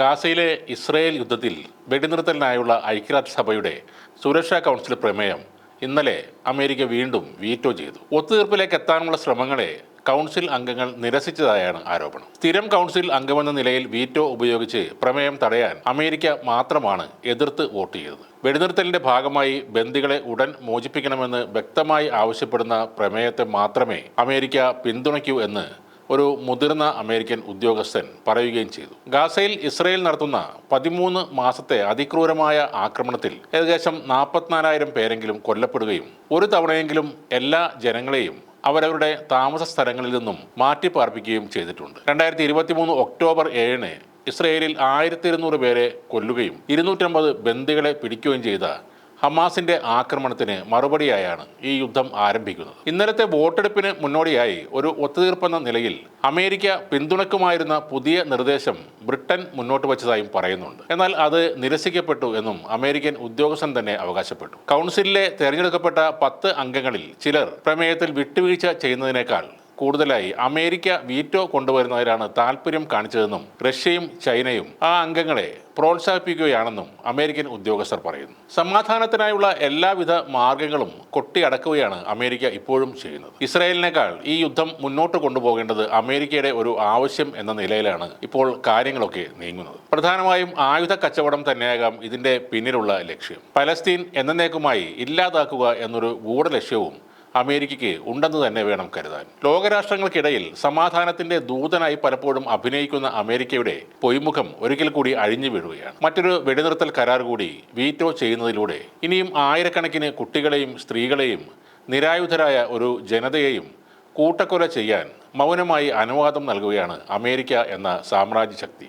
ഗാസയിലെ ഇസ്രയേൽ യുദ്ധത്തിൽ വെടിനിർത്തലിനായുള്ള ഐക്യരാഷ്ട്രസഭയുടെ സുരക്ഷാ കൗൺസിൽ പ്രമേയം ഇന്നലെ അമേരിക്ക വീണ്ടും വീറ്റോ ചെയ്തു. ഒത്തുതീർപ്പിലേക്ക് എത്താനുള്ള ശ്രമങ്ങളെ കൗൺസിൽ അംഗങ്ങൾ നിരസിച്ചതായാണ് ആരോപണം. സ്ഥിരം കൗൺസിൽ അംഗമെന്ന നിലയിൽ വീറ്റോ ഉപയോഗിച്ച് പ്രമേയം തടയാൻ അമേരിക്ക മാത്രമാണ് എതിർത്ത് വോട്ട് ചെയ്തത്. വെടിനിർത്തലിന്റെ ഭാഗമായി ബന്ദികളെ ഉടൻ മോചിപ്പിക്കണമെന്ന് വ്യക്തമായി ആവശ്യപ്പെടുന്ന പ്രമേയത്തെ മാത്രമേ അമേരിക്ക പിന്തുണയ്ക്കൂ എന്ന് ഒരു മുതിർന്ന അമേരിക്കൻ ഉദ്യോഗസ്ഥൻ പറയുകയും ചെയ്തു. ഗാസയിൽ ഇസ്രയേൽ നടത്തുന്ന പതിമൂന്ന് മാസത്തെ അതിക്രൂരമായ ആക്രമണത്തിൽ ഏകദേശം നാൽപ്പത്തിനാലായിരം പേരെങ്കിലും കൊല്ലപ്പെടുകയും ഒരു തവണയെങ്കിലും എല്ലാ ജനങ്ങളെയും അവരവരുടെ താമസ സ്ഥലങ്ങളിൽ നിന്നും മാറ്റിപ്പാർപ്പിക്കുകയും ചെയ്തിട്ടുണ്ട്. രണ്ടായിരത്തി ഇരുപത്തി മൂന്ന് ഒക്ടോബർ ഏഴിന് ഇസ്രയേലിൽ ആയിരത്തി ഇരുന്നൂറ് പേരെ കൊല്ലുകയും ഇരുന്നൂറ്റമ്പത് ബന്ദികളെ പിടിക്കുകയും ചെയ്ത ഹമാസിന്റെ ആക്രമണത്തിന് മറുപടിയായാണ് ഈ യുദ്ധം ആരംഭിക്കുന്നത്. ഇന്നലത്തെ വോട്ടെടുപ്പിന് മുന്നോടിയായി ഒരു ഒത്തുതീർപ്പെന്ന നിലയിൽ അമേരിക്ക പിന്തുണക്കുമായിരുന്ന പുതിയ നിർദ്ദേശം ബ്രിട്ടൻ മുന്നോട്ട് വച്ചതായും പറയുന്നുണ്ട്. എന്നാൽ അത് നിരസിക്കപ്പെട്ടു എന്നും അമേരിക്കൻ ഉദ്യോഗസ്ഥൻ തന്നെ അവകാശപ്പെട്ടു. കൗൺസിലിലെ തെരഞ്ഞെടുക്കപ്പെട്ട പത്ത് അംഗങ്ങളിൽ ചിലർ പ്രമേയത്തിൽ വിട്ടുവീഴ്ച ചെയ്യുന്നതിനേക്കാൾ കൂടുതലായി അമേരിക്ക വീറ്റോ കൊണ്ടുവരുന്നതിലാണ് താല്പര്യം കാണിച്ചതെന്നും റഷ്യയും ചൈനയും ആ അംഗങ്ങളെ പ്രോത്സാഹിപ്പിക്കുകയാണെന്നും അമേരിക്കൻ ഉദ്യോഗസ്ഥർ പറയുന്നു. സമാധാനത്തിനായുള്ള എല്ലാവിധ മാർഗങ്ങളും കൊട്ടിയടക്കുകയാണ് അമേരിക്ക ഇപ്പോഴും ചെയ്യുന്നത്. ഇസ്രായേലിനേക്കാൾ ഈ യുദ്ധം മുന്നോട്ട് കൊണ്ടുപോകേണ്ടത് അമേരിക്കയുടെ ഒരു ആവശ്യം എന്ന നിലയിലാണ് ഇപ്പോൾ കാര്യങ്ങളൊക്കെ നീങ്ങുന്നത്. പ്രധാനമായും ആയുധ കച്ചവടം തന്നെയാകാം ഇതിന്റെ പിന്നിലുള്ള ലക്ഷ്യം. പലസ്തീൻ എന്നേക്കുമായി ഇല്ലാതാക്കുക എന്നൊരു ഗൂഢലക്ഷ്യവും അമേരിക്കയ്ക്ക് ഉണ്ടെന്ന് തന്നെ വേണം കരുതാൻ. ലോകരാഷ്ട്രങ്ങൾക്കിടയിൽ സമാധാനത്തിന്റെ ദൂതനായി പലപ്പോഴും അഭിനയിക്കുന്ന അമേരിക്കയുടെ പൊയ്മുഖം ഒരിക്കൽ കൂടി അഴിഞ്ഞു വീഴുകയാണ്. മറ്റൊരു വെടിനിർത്തൽ കരാർ കൂടി വീറ്റോ ചെയ്യുന്നതിലൂടെ ഇനിയും ആയിരക്കണക്കിന് കുട്ടികളെയും സ്ത്രീകളെയും നിരായുധരായ ഒരു ജനതയെയും കൂട്ടക്കൊല ചെയ്യാൻ മൗനമായി അനുവാദം നൽകുകയാണ് അമേരിക്ക എന്ന സാമ്രാജ്യ ശക്തി